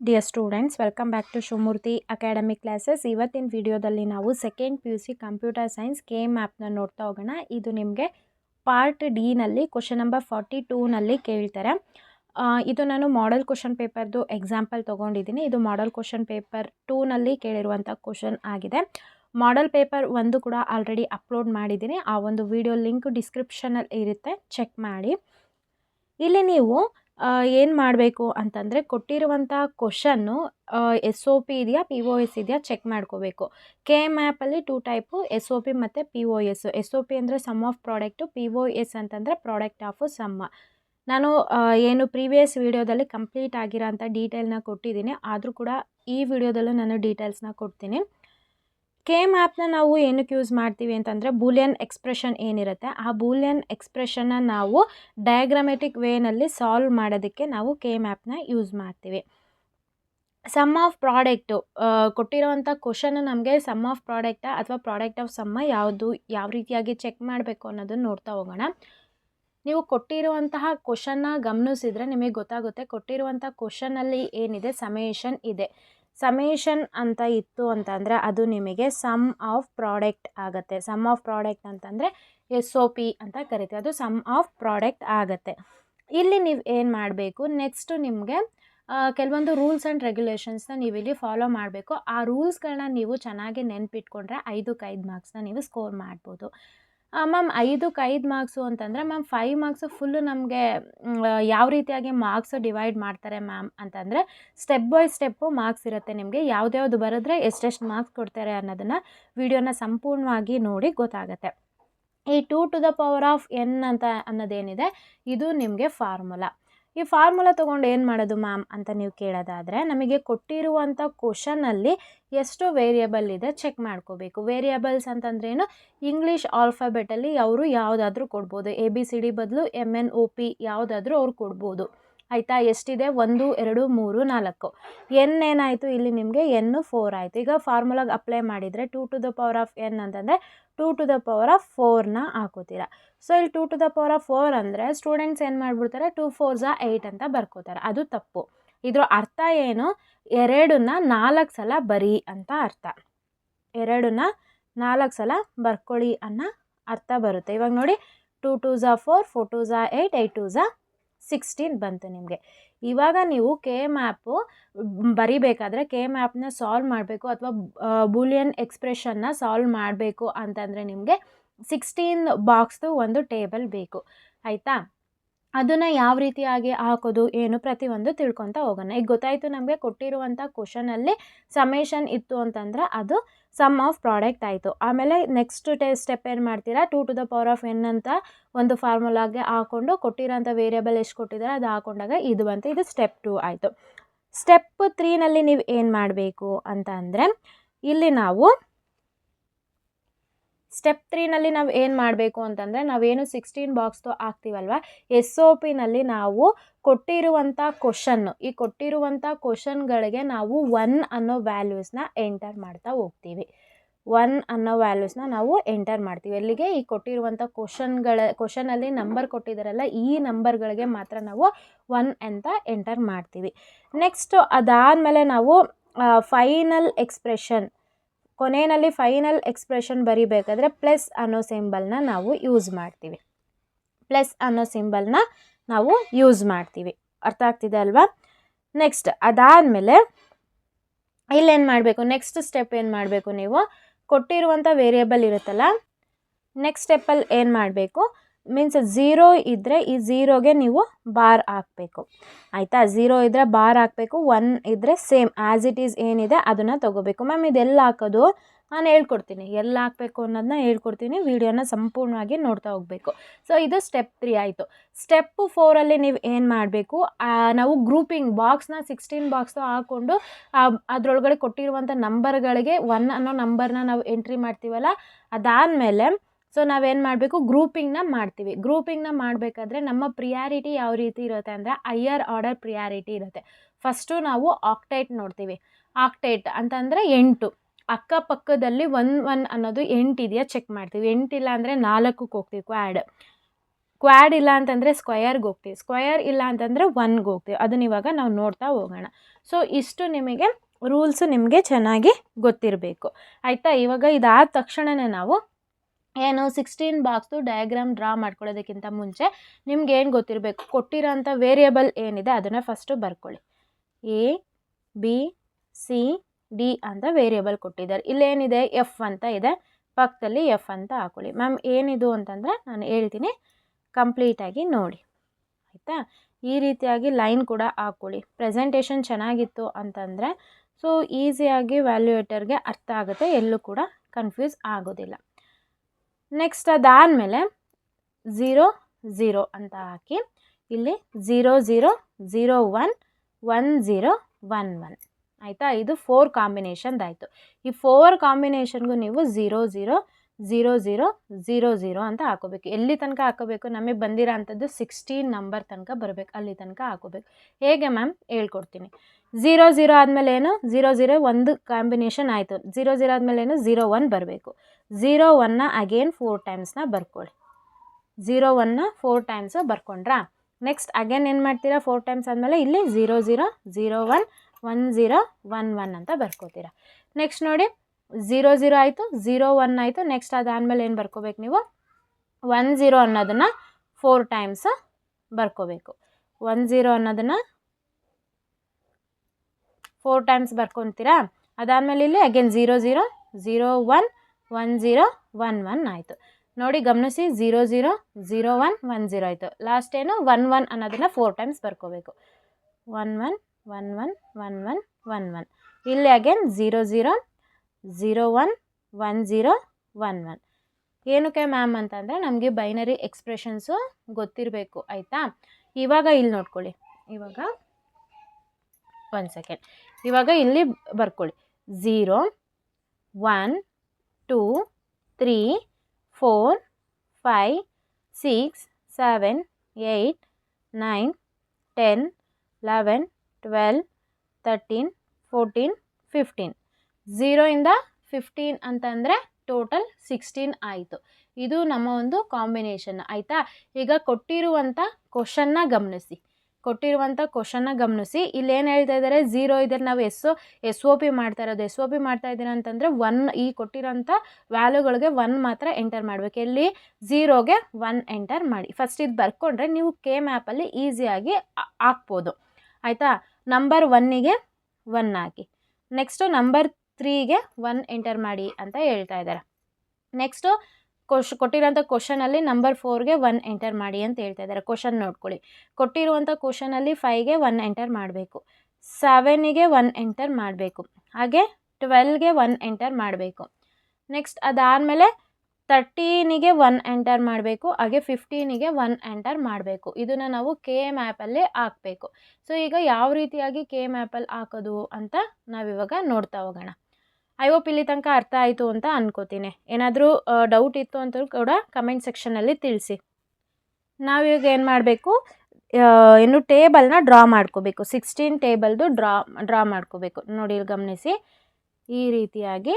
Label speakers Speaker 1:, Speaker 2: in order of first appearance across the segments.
Speaker 1: Dear students welcome back to Shivamurthy academic classes ಇವತ್ತಿನ ವಿಡಿಯೋದಲ್ಲಿ ನಾವು second P U C computer science K ಮ್ಯಾಪ್ನ ನೋಡ್ತಾ ಹೋಗೋಣ. ಇದು ನಿಮಗೆ ಪಾರ್ಟ್ ಡಿನಲ್ಲಿ ಕ್ವಶನ್ ನಂಬರ್ ಫಾರ್ಟಿ ಟೂನಲ್ಲಿ ಕೇಳ್ತಾರೆ. ಇದು ನಾನು ಮಾಡಲ್ ಕ್ವಶನ್ ಪೇಪರ್ದು ಎಕ್ಸಾಂಪಲ್ ತೊಗೊಂಡಿದ್ದೀನಿ. ಇದು ಮಾಡಲ್ ಕ್ವಶನ್ ಪೇಪರ್ ಟೂನಲ್ಲಿ ಕೇಳಿರುವಂಥ ಕ್ವಶನ್ ಆಗಿದೆ. ಮಾಡಲ್ ಪೇಪರ್ ಒಂದು ಕೂಡ ಆಲ್ರೆಡಿ ಅಪ್ಲೋಡ್ ಮಾಡಿದ್ದೀನಿ. ಆ ಒಂದು ವಿಡಿಯೋ ಲಿಂಕ್ ಡಿಸ್ಕ್ರಿಪ್ಷನಲ್ಲಿ ಇರುತ್ತೆ. ಚೆಕ್ ಮಾಡಿ. ಇಲ್ಲಿ ನೀವು ಏನು ಮಾಡಬೇಕು ಅಂತಂದರೆ ಕೊಟ್ಟಿರುವಂಥ ಕ್ವಶನ್ನು ಎಸ್ ಒ ಪಿ ಇದೆಯಾ ಪಿ ಒ ಎಸ್ ಇದೆಯಾ ಚೆಕ್ ಮಾಡ್ಕೋಬೇಕು. ಕೆ ಎಂ ಆ್ಯಪಲ್ಲಿ two type S O P ಮತ್ತು P O S S O P ಅಂದರೆ sum of product P O S ಅಂತಂದರೆ ಪ್ರಾಡಕ್ಟ್ ಆಫು ಸಮ್ಮ ನಾನು ಏನು ಪ್ರೀವಿಯಸ್ ವೀಡಿಯೋದಲ್ಲಿ ಕಂಪ್ಲೀಟ್ ಆಗಿರೋಂಥ ಡೀಟೇಲ್ನ ಕೊಟ್ಟಿದ್ದೀನಿ. ಆದರೂ ಕೂಡ ಈ ವಿಡಿಯೋದಲ್ಲೂ ನಾನು ಡೀಟೇಲ್ಸ್ನ ಕೊಡ್ತೀನಿ. ಕೆ ಆ್ಯಪ್ನ ನಾವು ಏನಕ್ಕೆ ಯೂಸ್ ಮಾಡ್ತೀವಿ ಅಂತಂದರೆ ಬೂಲಿಯನ್ ಎಕ್ಸ್ಪ್ರೆಷನ್ ಏನಿರುತ್ತೆ, ಆ ಬೂಲಿಯನ್ ಎಕ್ಸ್ಪ್ರೆಷನ್ನ ನಾವು ಡಯಾಗ್ರಾಮೆಟಿಕ್ ವೇನಲ್ಲಿ ಸಾಲ್ವ್ ಮಾಡೋದಕ್ಕೆ ನಾವು ಕೆ ಆ್ಯಪ್ನ ಯೂಸ್ ಮಾಡ್ತೀವಿ. ಸಮ್ ಆಫ್ ಪ್ರಾಡಕ್ಟು ಕೊಟ್ಟಿರೋವಂಥ ಕ್ವಶನ್ ನಮಗೆ ಸಮ್ ಆಫ್ ಪ್ರಾಡಕ್ಟ ಅಥವಾ ಪ್ರಾಡಕ್ಟ್ ಆಫ್ ಸಮ್ಮ ಯಾವುದು, ಯಾವ ರೀತಿಯಾಗಿ ಚೆಕ್ ಮಾಡಬೇಕು ಅನ್ನೋದನ್ನು ನೋಡ್ತಾ ಹೋಗೋಣ. ನೀವು ಕೊಟ್ಟಿರುವಂತಹ ಕ್ವಶನ್ನ ಗಮನಿಸಿದರೆ ನಿಮಗೆ ಗೊತ್ತಾಗುತ್ತೆ, ಕೊಟ್ಟಿರುವಂಥ ಕ್ವಶನಲ್ಲಿ ಏನಿದೆ, ಸಮೇಷನ್ ಇದೆ. ಸಮೇಷನ್ ಅಂತ ಇತ್ತು ಅಂತಂದರೆ ಅದು ನಿಮಗೆ ಸಮ್ ಆಫ್ ಪ್ರಾಡಕ್ಟ್ ಆಗುತ್ತೆ. ಸಮ್ ಆಫ್ ಪ್ರಾಡಕ್ಟ್ ಅಂತಂದರೆ ಎಸ್ ಒ ಪಿ ಅಂತ ಕರಿತೀವಿ. ಅದು ಸಮ್ ಆಫ್ ಪ್ರಾಡಕ್ಟ್ ಆಗುತ್ತೆ. ಇಲ್ಲಿ ನೀವು ಏನು ಮಾಡಬೇಕು? ನೆಕ್ಸ್ಟು ನಿಮಗೆ ಕೆಲವೊಂದು ರೂಲ್ಸ್ ಆ್ಯಂಡ್ ರೆಗ್ಯುಲೇಷನ್ಸ್ನ ನೀವು ಇಲ್ಲಿ ಫಾಲೋ ಮಾಡಬೇಕು. ಆ ರೂಲ್ಸ್ಗಳನ್ನ ನೀವು ಚೆನ್ನಾಗಿ ನೆನ್ಪಿಟ್ಕೊಂಡ್ರೆ ಐದಕ್ಕೆ ಐದು ಮಾರ್ಕ್ಸ್ನ ನೀವು ಸ್ಕೋರ್ ಮಾಡ್ಬೋದು. ಮ್ಯಾಮ್, ಐದಕ್ಕೆ ಐದು ಮಾರ್ಕ್ಸು ಅಂತಂದರೆ, ಮ್ಯಾಮ್, ಫೈವ್ ಮಾರ್ಕ್ಸು ಫುಲ್ಲು ನಮಗೆ ಯಾವ ರೀತಿಯಾಗಿ ಮಾರ್ಕ್ಸ್ ಡಿವೈಡ್ ಮಾಡ್ತಾರೆ ಮ್ಯಾಮ್ ಅಂತಂದರೆ, ಸ್ಟೆಪ್ ಬೈ ಸ್ಟೆಪ್ಪು ಮಾರ್ಕ್ಸ್ ಇರುತ್ತೆ ನಿಮಗೆ. ಯಾವ್ದ್ಯಾವ್ದು ಬರೆದ್ರೆ ಎಷ್ಟೆಷ್ಟು ಮಾರ್ಕ್ಸ್ ಕೊಡ್ತಾರೆ ಅನ್ನೋದನ್ನು ವಿಡಿಯೋನ ಸಂಪೂರ್ಣವಾಗಿ ನೋಡಿ ಗೊತ್ತಾಗುತ್ತೆ. ಈ two to the power of N ಅಂತ ಅನ್ನೋದೇನಿದೆ, ಇದು ನಿಮಗೆ ಫಾರ್ಮುಲಾ. ಈ ಫಾರ್ಮುಲಾ ತೊಗೊಂಡು ಏನು ಮಾಡೋದು ಮ್ಯಾಮ್ ಅಂತ ನೀವು ಕೇಳೋದಾದರೆ ನಮಗೆ ಕೊಟ್ಟಿರುವಂಥ ಕ್ವಶನಲ್ಲಿ ಎಷ್ಟು ವೇರಿಯಬಲ್ ಇದೆ ಚೆಕ್ ಮಾಡ್ಕೋಬೇಕು. ವೇರಿಯಬಲ್ಸ್ ಅಂತಂದ್ರೇನು ಇಂಗ್ಲೀಷ್ ಆಲ್ಫಾಬೆಟಲ್ಲಿ ಅವರು ಯಾವುದಾದ್ರೂ ಕೊಡ್ಬೋದು. ಎ ಬಿ ಸಿ ಡಿ ಬದಲು ಎಂ ಎನ್ ಒ ಪಿ ಯಾವುದಾದ್ರೂ ಅವ್ರು ಕೊಡ್ಬೋದು. ಆಯಿತಾ? ಎಷ್ಟಿದೆ? ಒಂದು, ಎರಡು, ಮೂರು, ನಾಲ್ಕು. ಎನ್ ಏನಾಯಿತು? ಇಲ್ಲಿ ನಿಮಗೆ ಎನ್ನು ಫೋರ್ ಆಯಿತು. ಈಗ ಫಾರ್ಮುಲಾಗೆ ಅಪ್ಲೈ ಮಾಡಿದರೆ two to the power of N ಅಂತಂದರೆ two to the power of ಫೋರ್ನ ಹಾಕೋತೀರ. ಸೊ ಇಲ್ಲಿ two to the power of four ಅಂದರೆ ಸ್ಟೂಡೆಂಟ್ಸ್ ಏನು ಮಾಡಿಬಿಡ್ತಾರೆ? ಟು ಫೋರ್ ಝಾ ಏಯ್ಟ್ ಅಂತ ಬರ್ಕೋತಾರೆ. ಅದು ತಪ್ಪು. ಇದ್ರ ಅರ್ಥ ಏನು? ಎರಡನ್ನ ನಾಲ್ಕು ಸಲ ಬರಿ ಅಂತ ಅರ್ಥ. ಎರಡನ್ನ ನಾಲ್ಕು ಸಲ ಬರ್ಕೊಳ್ಳಿ ಅನ್ನೋ ಅರ್ಥ ಬರುತ್ತೆ. ಇವಾಗ ನೋಡಿ ಟೂ ಟೂ ಝಾ ಫೋರ್ ಫೋರ್ ಟೂ ಝಾ ಏಯ್ಟ್ ಏಯ್ಟ್ ಟೂ ಝಾ ಸಿಕ್ಸ್ಟೀನ್ ಬಂತು ನಿಮಗೆ. ಇವಾಗ ನೀವು ಕೆ ಮ್ಯಾಪು ಬರಿಬೇಕಾದ್ರೆ ಕೆ ಮ್ಯಾಪ್ನ ಸಾಲ್ವ್ ಮಾಡಬೇಕು ಅಥವಾ ಬೂಲಿಯನ್ ಎಕ್ಸ್ಪ್ರೆಷನ್ನ ಸಾಲ್ವ್ ಮಾಡಬೇಕು ಅಂತಂದರೆ ನಿಮಗೆ ಸಿಕ್ಸ್ಟೀನ್ ಬಾಕ್ಸ್ದು ಒಂದು ಟೇಬಲ್ ಬೇಕು. ಆಯಿತಾ? ಅದನ್ನು ಯಾವ ರೀತಿಯಾಗಿ ಹಾಕೋದು, ಏನು ಪ್ರತಿಯೊಂದು ತಿಳ್ಕೊತಾ ಹೋಗೋಣ. ಈಗ ಗೊತ್ತಾಯಿತು ನಮಗೆ ಕೊಟ್ಟಿರುವಂಥ ಕ್ವಶನಲ್ಲಿ ಸಮೇಷನ್ ಇತ್ತು ಅಂತಂದ್ರೆ ಅದು ಸಮ್ ಆಫ್ ಪ್ರಾಡಕ್ಟ್ ಆಯಿತು. ಆಮೇಲೆ ನೆಕ್ಸ್ಟ್ ಟೆ ಸ್ಟೆಪ್ ಏನು ಮಾಡ್ತೀರಾ? Two to the power of N ಅಂತ ಒಂದು ಫಾರ್ಮುಲಾಗೆ ಹಾಕೊಂಡು ಕೊಟ್ಟಿರೋಂಥ ವೇರಿಯಬಲ್ ಎಷ್ಟು ಕೊಟ್ಟಿದ್ದಾರೆ? ಅದು ಹಾಕೊಂಡಾಗ ಇದು ಬಂತು. ಇದು ಸ್ಟೆಪ್ ಟು ಆಯಿತು. ಸ್ಟೆಪ್ ತ್ರೀನಲ್ಲಿ ನೀವು ಏನು ಮಾಡಬೇಕು ಅಂತ ಅಂದರೆ, ಇಲ್ಲಿ ನಾವು ಸ್ಟೆಪ್ ತ್ರೀನಲ್ಲಿ ನಾವು ಏನು ಮಾಡಬೇಕು ಅಂತಂದರೆ ನಾವೇನು ಸಿಕ್ಸ್ಟೀನ್ ಬಾಕ್ಸ್ದು ಹಾಕ್ತೀವಲ್ವ? ಎಸ್ ಒ ಪಿನಲ್ಲಿ ನಾವು ಕೊಟ್ಟಿರುವಂಥ ಕ್ವಶನ್ನು ಈ ಕೊಟ್ಟಿರುವಂಥ ಕ್ವಶನ್ಗಳಿಗೆ ನಾವು ಒನ್ ಅನ್ನೋ ವ್ಯಾಲ್ಯೂಸ್ನ ಎಂಟರ್ ಮಾಡ್ತಾ ಹೋಗ್ತೀವಿ. ಒನ್ ಅನ್ನೋ ವ್ಯಾಲ್ಯೂಸ್ನ ನಾವು ಎಂಟರ್ ಮಾಡ್ತೀವಿ. ಎಲ್ಲಿಗೆ? ಈ ಕೊಟ್ಟಿರುವಂಥ ಕ್ವಶನ್ಗಳ ಕ್ವಶನಲ್ಲಿ ನಂಬರ್ ಕೊಟ್ಟಿದ್ದಾರಲ್ಲ ಈ ನಂಬರ್ಗಳಿಗೆ ಮಾತ್ರ ನಾವು ಒನ್ ಅಂತ ಎಂಟರ್ ಮಾಡ್ತೀವಿ. ನೆಕ್ಸ್ಟು ಅದಾದಮೇಲೆ ನಾವು ಫೈನಲ್ ಎಕ್ಸ್ಪ್ರೆಷನ್ ಕೊನೆಯಲ್ಲಿ ಫೈನಲ್ ಎಕ್ಸ್ಪ್ರೆಷನ್ ಬರಿಬೇಕಾದ್ರೆ ಪ್ಲಸ್ ಅನ್ನೋ ಸಿಂಬಲ್ನ ನಾವು ಯೂಸ್ ಮಾಡ್ತೀವಿ. ಪ್ಲಸ್ ಅನ್ನೋ ಸಿಂಬಲ್ನ ನಾವು ಯೂಸ್ ಮಾಡ್ತೀವಿ. ಅರ್ಥ ಆಗ್ತಿದೆ ಅಲ್ವಾ? ನೆಕ್ಸ್ಟ್ ಅದಾದಮೇಲೆ ಇಲ್ಲೇನು ಮಾಡಬೇಕು? ನೆಕ್ಸ್ಟ್ ಸ್ಟೆಪ್ ಏನು ಮಾಡಬೇಕು ನೀವು? ಕೊಟ್ಟಿರುವಂಥ ವೇರಿಯೇಬಲ್ ಇರುತ್ತಲ್ಲ ನೆಕ್ಸ್ಟ್ ಸ್ಟೆಪ್ಪಲ್ಲಿ ಏನು ಮಾಡಬೇಕು? ಮೀನ್ಸ್ ಝೀರೋ ಇದ್ದರೆ ಈ ಝೀರೋಗೆ ನೀವು ಬಾರ್ ಹಾಕಬೇಕು. ಆಯಿತಾ? ಝೀರೋ ಇದ್ದರೆ ಬಾರ್ ಹಾಕಬೇಕು ಒನ್ ಇದ್ದರೆ ಸೇಮ್ ಆ್ಯಸ್ ಇಟ್ ಈಸ್ ಏನಿದೆ ಅದನ್ನು ತೊಗೋಬೇಕು. ಮ್ಯಾಮ್ ಇದೆಲ್ಲ ಹಾಕೋದು ನಾನು ಹೇಳ್ಕೊಡ್ತೀನಿ. ಎಲ್ಲ ಹಾಕಬೇಕು ಅನ್ನೋದನ್ನ ಹೇಳ್ಕೊಡ್ತೀನಿ. ವಿಡಿಯೋನ ಸಂಪೂರ್ಣವಾಗಿ ನೋಡ್ತಾ ಹೋಗಬೇಕು. ಸೊ ಇದು ಸ್ಟೆಪ್ ತ್ರೀ ಆಯಿತು. ಸ್ಟೆಪ್ ಫೋರಲ್ಲಿ ನೀವು ಏನು ಮಾಡಬೇಕು? ನಾವು ಗ್ರೂಪಿಂಗ್ ಬಾಕ್ಸ್ನ ಸಿಕ್ಸ್ಟೀನ್ ಬಾಕ್ಸ್ನ ಹಾಕ್ಕೊಂಡು ಅದರೊಳಗಡೆ ಕೊಟ್ಟಿರುವಂಥ ನಂಬರ್ಗಳಿಗೆ ಒನ್ ಅನ್ನೋ ನಂಬರ್ನ ನಾವು ಎಂಟ್ರಿ ಮಾಡ್ತೀವಲ್ಲ, ಅದಾದಮೇಲೆ ಸೊ ನಾವೇನು ಮಾಡಬೇಕು? ಗ್ರೂಪಿಂಗ್ನ ಮಾಡ್ತೀವಿ. ಗ್ರೂಪಿಂಗ್ನ ಮಾಡಬೇಕಾದ್ರೆ ನಮ್ಮ ಪ್ರಿಯಾರಿಟಿ ಯಾವ ರೀತಿ ಇರುತ್ತೆ ಅಂದರೆ ಹೈಯರ್ ಆರ್ಡರ್ ಪ್ರಿಯಾರಿಟಿ ಇರುತ್ತೆ. ಫಸ್ಟು ನಾವು ಆಕ್ಟೈಟ್ ನೋಡ್ತೀವಿ. ಆಕ್ಟೈಟ್ ಅಂತಂದರೆ ಎಂಟು. ಅಕ್ಕಪಕ್ಕದಲ್ಲಿ ಒನ್ ಒನ್ ಅನ್ನೋದು ಎಂಟಿದೆಯಾ ಚೆಕ್ ಮಾಡ್ತೀವಿ. ಎಂಟಿಲ್ಲ ಅಂದರೆ ನಾಲ್ಕಕ್ಕೆ ಹೋಗ್ತೀವಿ ಕ್ವಾಡ್ ಕ್ವಾಡ್ ಇಲ್ಲ ಅಂತಂದರೆ ಸ್ಕ್ವಯರ್ಗೆ ಹೋಗ್ತೀವಿ. ಸ್ಕ್ವಯರ್ ಇಲ್ಲ ಅಂತಂದರೆ ಒನ್ಗೆ ಹೋಗ್ತೀವಿ. ಅದನ್ನ ಇವಾಗ ನಾವು ನೋಡ್ತಾ ಹೋಗೋಣ. ಸೊ ಇಷ್ಟು ನಿಮಗೆ ರೂಲ್ಸು ನಿಮಗೆ ಚೆನ್ನಾಗಿ ಗೊತ್ತಿರಬೇಕು. ಆಯಿತಾ? ಇವಾಗ ಇದಾದ ತಕ್ಷಣವೇ ನಾವು ಏನು ಸಿಕ್ಸ್ಟೀನ್ ಬಾಕ್ಸ್ದು ಡಯಾಗ್ರಾಮ್ ಡ್ರಾ ಮಾಡ್ಕೊಳ್ಳೋದಕ್ಕಿಂತ ಮುಂಚೆ ನಿಮ್ಗೆ ಏನು ಗೊತ್ತಿರಬೇಕು? ಕೊಟ್ಟಿರೋಂಥ ವೇರಿಯಬಲ್ ಏನಿದೆ ಅದನ್ನು ಫಸ್ಟು ಬರ್ಕೊಳ್ಳಿ. ಎ ಬಿ ಸಿ ಡಿ ಅಂತ ವೇರಿಯಬಲ್ ಕೊಟ್ಟಿದ್ದಾರೆ. ಇಲ್ಲೇನಿದೆ ಎಫ್ ಅಂತ ಇದೆ. ಪಕ್ಕದಲ್ಲಿ ಎಫ್ ಅಂತ ಹಾಕೊಳ್ಳಿ. ಮ್ಯಾಮ್ ಏನಿದು ಅಂತಂದರೆ ನಾನು ಹೇಳ್ತೀನಿ ಕಂಪ್ಲೀಟಾಗಿ ನೋಡಿ. ಆಯಿತಾ? ಈ ರೀತಿಯಾಗಿ ಲೈನ್ ಕೂಡ ಹಾಕೊಳ್ಳಿ. ಪ್ರೆಸೆಂಟೇಷನ್ ಚೆನ್ನಾಗಿತ್ತು ಅಂತಂದರೆ ಸೊ ಈಸಿಯಾಗಿ ವ್ಯಾಲ್ಯೂಯೇಟರ್ಗೆ ಅರ್ಥ ಆಗುತ್ತೆ. ಎಲ್ಲೂ ಕೂಡ ಕನ್ಫ್ಯೂಸ್ ಆಗೋದಿಲ್ಲ. ನೆಕ್ಸ್ಟ್ ಅದಾದಮೇಲೆ ಝೀರೋ ಝೀರೋ ಅಂತ ಹಾಕಿ ಇಲ್ಲಿ zero zero zero one one zero one one ಆಯಿತಾ? ಇದು ಫೋರ್ ಕಾಂಬಿನೇಷನ್ದಾಯಿತು ಈ ಫೋರ್ ಕಾಂಬಿನೇಷನ್ಗೂ ನೀವು zero zero zero zero zero zero ಅಂತ ಹಾಕೋಬೇಕು. ಎಲ್ಲಿ ತನಕ ಹಾಕೋಬೇಕು? ನಮಗೆ ಬಂದಿರೋ ಅಂಥದ್ದು ಸಿಕ್ಸ್ಟೀನ್ ನಂಬರ್ ತನಕ ಬರಬೇಕು. ಅಲ್ಲಿ ತನಕ ಹಾಕೋಬೇಕು. ಹೇಗೆ ಮ್ಯಾಮ್? ಹೇಳ್ಕೊಡ್ತೀನಿ. ಝೀರೋ ಝೀರೋ ಆದಮೇಲೆ ಏನು? ಝೀರೋ ಝೀರೋ ಒಂದು ಕಾಂಬಿನೇಷನ್ ಆಯಿತು. ಝೀರೋ ಝೀರೋ ಆದಮೇಲೆ ಏನು? ಝೀರೋ ಒನ್ ಬರಬೇಕು. ಝೀರೋ ಒನ್ನ ಅಗೇನ್ ಫೋರ್ ಟೈಮ್ಸ್ನ ಬರ್ಕೊಳ್ಳಿ. ಝೀರೋ ಒನ್ನ ಫೋರ್ ಟೈಮ್ಸು ಬರ್ಕೊಂಡ್ರಾ? ನೆಕ್ಸ್ಟ್ ಅಗೇನ್ ಏನು ಮಾಡ್ತೀರಾ? ಫೋರ್ ಟೈಮ್ಸ್ ಆದಮೇಲೆ ಇಲ್ಲಿ zero zero zero one one zero one one ಅಂತ ಬರ್ಕೋತೀರಾ. ನೆಕ್ಸ್ಟ್ ನೋಡಿ. ಝೀರೋ ಝೀರೋ ಆಯಿತು, ಝೀರೋ ಒನ್ ಆಯಿತು. ನೆಕ್ಸ್ಟ್ ಅದಾದಮೇಲೆ ಏನು ಬರ್ಕೋಬೇಕು ನೀವು? ಒನ್ ಝೀರೋ ಅನ್ನೋದನ್ನು ಫೋರ್ ಟೈಮ್ಸ್ ಬರ್ಕೋಬೇಕು. ಒನ್ ಝೀರೋ ಅನ್ನೋದನ್ನು ಫೋರ್ ಟೈಮ್ಸ್ ಬರ್ಕೊತೀರಾ? ಅದಾದಮೇಲೆ ಇಲ್ಲಿ again zero zero zero one one zero, one one ಆಯಿತು. ನೋಡಿ ಗಮನಿಸಿ, zero zero zero one one zero ಆಯಿತು. ಲಾಸ್ಟ್ ಏನು? ಒನ್ ಒನ್ ಅನ್ನೋದನ್ನು four times ಬರ್ಕೋಬೇಕು. One one one one one one one one. ಇಲ್ಲಿ again zero zero zero one one zero one one ಏನಕ್ಕೆ ma'am ಅಂತಂದರೆ ನಮಗೆ ಬೈನರಿ ಎಕ್ಸ್ಪ್ರೆಷನ್ಸು ಗೊತ್ತಿರಬೇಕು, ಆಯಿತಾ? ಇವಾಗ ಇಲ್ಲಿ ನೋಡ್ಕೊಳ್ಳಿ. ಇವಾಗ ಒನ್ ಸೆಕೆಂಡ್ ಇವಾಗ ಇಲ್ಲಿ ಬರ್ಕೊಳ್ಳಿ. Zero one two three four five six seven eight nine ten eleven twelve thirteen fourteen fifteen ಝೀರೋಯಿಂದ fifteen ಅಂತಂದರೆ ಟೋಟಲ್ ಸಿಕ್ಸ್ಟೀನ್ ಆಯಿತು. ಇದು ನಮ್ಮ ಒಂದು ಕಾಂಬಿನೇಷನ್ ಆಯಿತಾ? ಈಗ ಕೊಟ್ಟಿರುವಂಥ ಕ್ವಶನ್ನ ಗಮನಿಸಿ. ಕೊಟ್ಟಿರುವಂಥ ಕ್ವಶನ್ನ ಗಮನಿಸಿ. ಇಲ್ಲಿ ಏನು ಹೇಳ್ತಾ ಇದ್ದಾರೆ ಝೀರೋ ಇದ್ರೆ ನಾವು S O S O P ಮಾಡ್ತಾ ಇರೋದು. ಎಸ್ ಒ ಪಿ ಮಾಡ್ತಾ ಇದ್ದೀನಿ ಅಂತಂದರೆ ಒನ್ ಈ ಕೊಟ್ಟಿರೋಂಥ ವ್ಯಾಲ್ಯೂಗಳಿಗೆ ಒನ್ ಮಾತ್ರ ಎಂಟರ್ ಮಾಡಬೇಕು. ಎಲ್ಲಿ? ಝೀರೋಗೆ ಒನ್ ಎಂಟರ್ ಮಾಡಿ. ಫಸ್ಟ್ ಇದು ಬರ್ಕೊಂಡ್ರೆ ನೀವು ಕೆ ಮ್ಯಾಪಲ್ಲಿ ಈಸಿಯಾಗಿ ಹಾಕ್ಬೋದು. ಆಯಿತಾ? ನಂಬರ್ ಒನ್ನಿಗೆ ಒನ್ ಹಾಕಿ. ನೆಕ್ಸ್ಟು ನಂಬರ್ ತ್ರೀಗೆ ಒನ್ ಎಂಟರ್ ಮಾಡಿ ಅಂತ ಹೇಳ್ತಾ ಇದ್ದಾರೆ. ನೆಕ್ಸ್ಟು ಕೊಶ್ ಕೊಟ್ಟಿರೋಂಥ ಕ್ವಶನಲ್ಲಿ ನಂಬರ್ ಫೋರ್ಗೆ ಒನ್ ಎಂಟರ್ ಮಾಡಿ ಅಂತ ಹೇಳ್ತಾ ಇದ್ದಾರೆ. ಕ್ವಶನ್ ನೋಡ್ಕೊಳ್ಳಿ. ಕೊಟ್ಟಿರುವಂಥ ಕ್ವಶನಲ್ಲಿ ಫೈವ್ಗೆ ಒನ್ ಎಂಟರ್ ಮಾಡಬೇಕು. ಸೆವೆನಿಗೆ ಒನ್ ಎಂಟರ್ ಮಾಡಬೇಕು. ಹಾಗೆ ಟ್ವೆಲ್ಗೆ ಒನ್ ಎಂಟರ್ ಮಾಡಬೇಕು. ನೆಕ್ಸ್ಟ್ ಅದಾದಮೇಲೆ ತರ್ಟೀನಿಗೆ ಒನ್ ಎಂಟರ್ ಮಾಡಬೇಕು. ಹಾಗೆ ಫಿಫ್ಟೀನಿಗೆ ಒನ್ ಎಂಟರ್ ಮಾಡಬೇಕು. ಇದನ್ನು ನಾವು ಕೆ ಎಂ ಆ್ಯಪಲ್ಲೇ ಹಾಕಬೇಕು. ಸೊ ಈಗ ಯಾವ ರೀತಿಯಾಗಿ ಕೆ ಎಂ ಆ್ಯಪಲ್ಲಿ ಹಾಕೋದು ಅಂತ ನಾವಿವಾಗ ನೋಡ್ತಾ ಹೋಗೋಣ. ಐ ಹೋಪ್ ಇಲ್ಲಿ ತನಕ ಅರ್ಥ ಆಯಿತು ಅಂತ ಅನ್ಕೋತೀನಿ. ಏನಾದರೂ ಡೌಟ್ ಇತ್ತು ಅಂತ ಕೂಡ ಕಮೆಂಟ್ ಸೆಕ್ಷನಲ್ಲಿ ತಿಳಿಸಿ. ನಾವೀಗ ಏನು ಮಾಡಬೇಕು? ಇನ್ನು ಟೇಬಲ್ನ ಡ್ರಾ ಮಾಡ್ಕೋಬೇಕು. ಸಿಕ್ಸ್ಟೀನ್ ಟೇಬಲ್ದು ಡ್ರಾ ಡ್ರಾ ಮಾಡ್ಕೋಬೇಕು. ನೋಡಿ, ಇಲ್ಲಿ ಗಮನಿಸಿ. ಈ ರೀತಿಯಾಗಿ.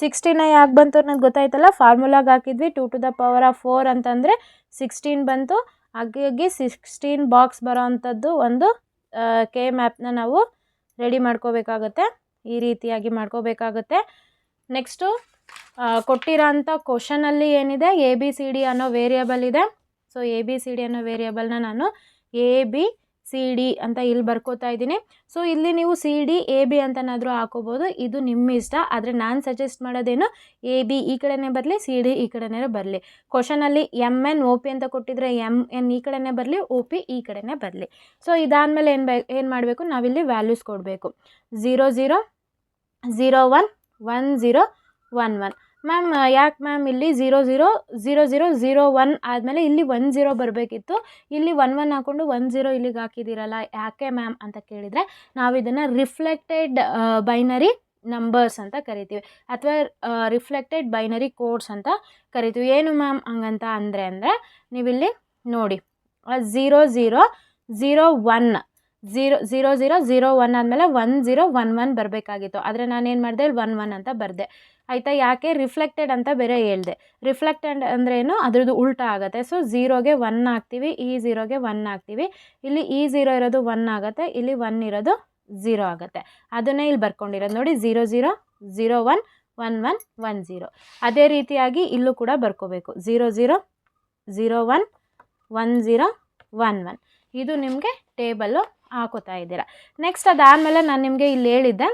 Speaker 1: ಸಿಕ್ಸ್ಟೀನ ಯಾಕೆ ಬಂತು ಅನ್ನೋದು ಗೊತ್ತಾಯ್ತಲ್ಲ? ಫಾರ್ಮುಲಾಗೆ ಹಾಕಿದ್ವಿ. Two to the power of four ಅಂತಂದರೆ ಸಿಕ್ಸ್ಟೀನ್ ಬಂತು. ಹಾಗಾಗಿ ಸಿಕ್ಸ್ಟೀನ್ ಬಾಕ್ಸ್ ಬರೋ ಅಂಥದ್ದು ಒಂದು ಕೆ ಮ್ಯಾಪ್ನ ನಾವು ರೆಡಿ ಮಾಡ್ಕೋಬೇಕಾಗತ್ತೆ. ಈ ರೀತಿಯಾಗಿ ಮಾಡ್ಕೋಬೇಕಾಗುತ್ತೆ. ನೆಕ್ಸ್ಟು ಕೊಟ್ಟಿರೋ ಅಂಥ ಕ್ವಶನಲ್ಲಿ ಏನಿದೆ? ಎ ಬಿ ಸಿ ಡಿ ಅನ್ನೋ ವೇರಿಯಬಲ್ ಇದೆ. So A B C D ಅನ್ನೋ ವೇರಿಯಬಲ್ನ ನಾನು ಎ ಬಿ ಸಿ ಡಿ ಅಂತ ಇಲ್ಲಿ ಬರ್ಕೋತಾ ಇದ್ದೀನಿ. ಸೊ ಇಲ್ಲಿ ನೀವು ಸಿ ಡಿ ಎ ಬಿ ಅಂತನಾದರೂ ಹಾಕೋಬೋದು. ಇದು ನಿಮ್ಮ ಇಷ್ಟ. ಆದರೆ ನಾನು ಸಜೆಸ್ಟ್ ಮಾಡೋದೇನು ಎ ಬಿ ಈ ಕಡೆನೇ ಬರಲಿ ಸಿ ಡಿ ಈ ಕಡೆನೇ ಬರಲಿ. ಕ್ವಶನಲ್ಲಿ ಎಂ ಎನ್ ಒ ಪಿ ಅಂತ ಕೊಟ್ಟಿದ್ರೆ ಎಂ ಎನ್ ಈ ಕಡೆನೇ ಬರಲಿ ಓ ಪಿ ಈ ಕಡೆನೇ ಬರಲಿ. ಸೊ ಇದಾದಮೇಲೆ ಏನು ಬೇ, ಏನು ಮಾಡಬೇಕು? ನಾವಿಲ್ಲಿ ವ್ಯಾಲ್ಯೂಸ್ ಕೊಡಬೇಕು. Zero zero zero one one zero one one ma'am ಯಾಕೆ ಮ್ಯಾಮ್ ಇಲ್ಲಿ zero zero zero zero zero one ಆದಮೇಲೆ ಇಲ್ಲಿ ಒನ್ ಝೀರೋ ಬರಬೇಕಿತ್ತು. ಇಲ್ಲಿ ಒನ್ ಒನ್ ಹಾಕ್ಕೊಂಡು ಒನ್ ಝೀರೋ ಇಲ್ಲಿಗೆ ಹಾಕಿದ್ದೀರಲ್ಲ ಯಾಕೆ ಮ್ಯಾಮ್ ಅಂತ ಕೇಳಿದರೆ, ನಾವು ಇದನ್ನು ರಿಫ್ಲೆಕ್ಟೆಡ್ ಬೈನರಿ ನಂಬರ್ಸ್ ಅಂತ ಕರಿತೀವಿ. ಅಥವಾ ರಿಫ್ಲೆಕ್ಟೆಡ್ ಬೈನರಿ ಕೋಡ್ಸ್ ಅಂತ ಕರಿತೀವಿ. ಏನು ಮ್ಯಾಮ್ ಹಂಗಂತ ಅಂದರೆ ಅಂದರೆ, ನೀವಿಲ್ಲಿ ನೋಡಿ. Zero zero zero one zero zero zero zero one ಆದಮೇಲೆ ಒನ್ ಝೀರೋ ಒನ್ ಒನ್ ಬರಬೇಕಾಗಿತ್ತು. ಆದರೆ ನಾನೇನು ಮಾಡಿದೆ? ಇಲ್ಲಿ ಒನ್ ಒನ್ ಅಂತ ಬರೆದೆ. ಆಯಿತಾ? ಯಾಕೆ? ರಿಫ್ಲೆಕ್ಟೆಡ್ ಅಂತ ಬೇರೆ ಹೇಳಿದೆ. ರಿಫ್ಲೆಕ್ಟೆಡ್ ಏನು ಅದ್ರದ್ದು ಉಲ್ಟಾ ಆಗುತ್ತೆ. ಸೊ ಝೀರೋಗೆ ಒನ್ ಹಾಕ್ತೀವಿ. ಈ ಝೀರೋಗೆ ಒನ್ ಹಾಕ್ತೀವಿ. ಇಲ್ಲಿ ಈ ಝೀರೋ ಇರೋದು ಒನ್ ಆಗುತ್ತೆ. ಇಲ್ಲಿ ಒನ್ ಇರೋದು ಝೀರೋ ಆಗುತ್ತೆ. ಅದನ್ನೇ ಇಲ್ಲಿ ಬರ್ಕೊಂಡಿರೋದು ನೋಡಿ. Zero zero zero one one one one zero ಅದೇ ರೀತಿಯಾಗಿ ಇಲ್ಲೂ ಕೂಡ ಬರ್ಕೋಬೇಕು. Zero zero zero one one zero one one ಇದು ನಿಮಗೆ ಟೇಬಲ್ಲು ಹಾಕೋತಾ ಇದ್ದೀರಾ. ನೆಕ್ಸ್ಟ್ ಅದಾದಮೇಲೆ ನಾನು ನಿಮಗೆ ಇಲ್ಲಿ ಹೇಳಿದ್ದೆ.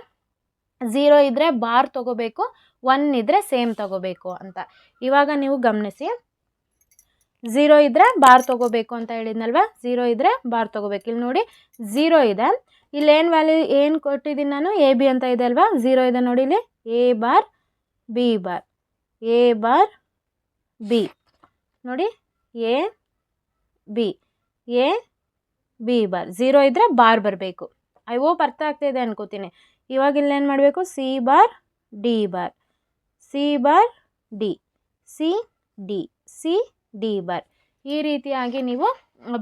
Speaker 1: ಝೀರೋ ಇದ್ದರೆ ಬಾರ್ ತೊಗೋಬೇಕು. ಒನ್ ಇದ್ದರೆ ಸೇಮ್ ತಗೋಬೇಕು ಅಂತ. ಇವಾಗ ನೀವು ಗಮನಿಸಿ ಝೀರೋ ಇದ್ದರೆ ಬಾರ್ ತೊಗೋಬೇಕು ಅಂತ ಹೇಳಿದ್ನಲ್ವ? ಝೀರೋ ಇದ್ದರೆ ಬಾರ್ ತೊಗೋಬೇಕು. ಇಲ್ಲಿ ನೋಡಿ ಝೀರೋ ಇದೆ. ಇಲ್ಲಿ ಏನು ವ್ಯಾಲ್ಯೂ ಏನು ಕೊಟ್ಟಿದ್ದೀನಿ ನಾನು? ಎ ಬಿ ಅಂತ ಇದೆ ಅಲ್ವಾ? ಝೀರೋ ಇದೆ ನೋಡಿ ಇಲ್ಲಿ. A bar B bar A bar B ನೋಡಿ A B A B bar zero ಇದ್ದರೆ ಬಾರ್ ಬರಬೇಕು. ಐ ಹೋಪ್ ಅರ್ಥ ಆಗ್ತಾಯಿದೆ ಅನ್ಕೋತೀನಿ. ಇವಾಗ ಇಲ್ಲೇನು ಮಾಡಬೇಕು? C bar D bar C bar D, C D C D bar. ಈ ರೀತಿಯಾಗಿ ನೀವು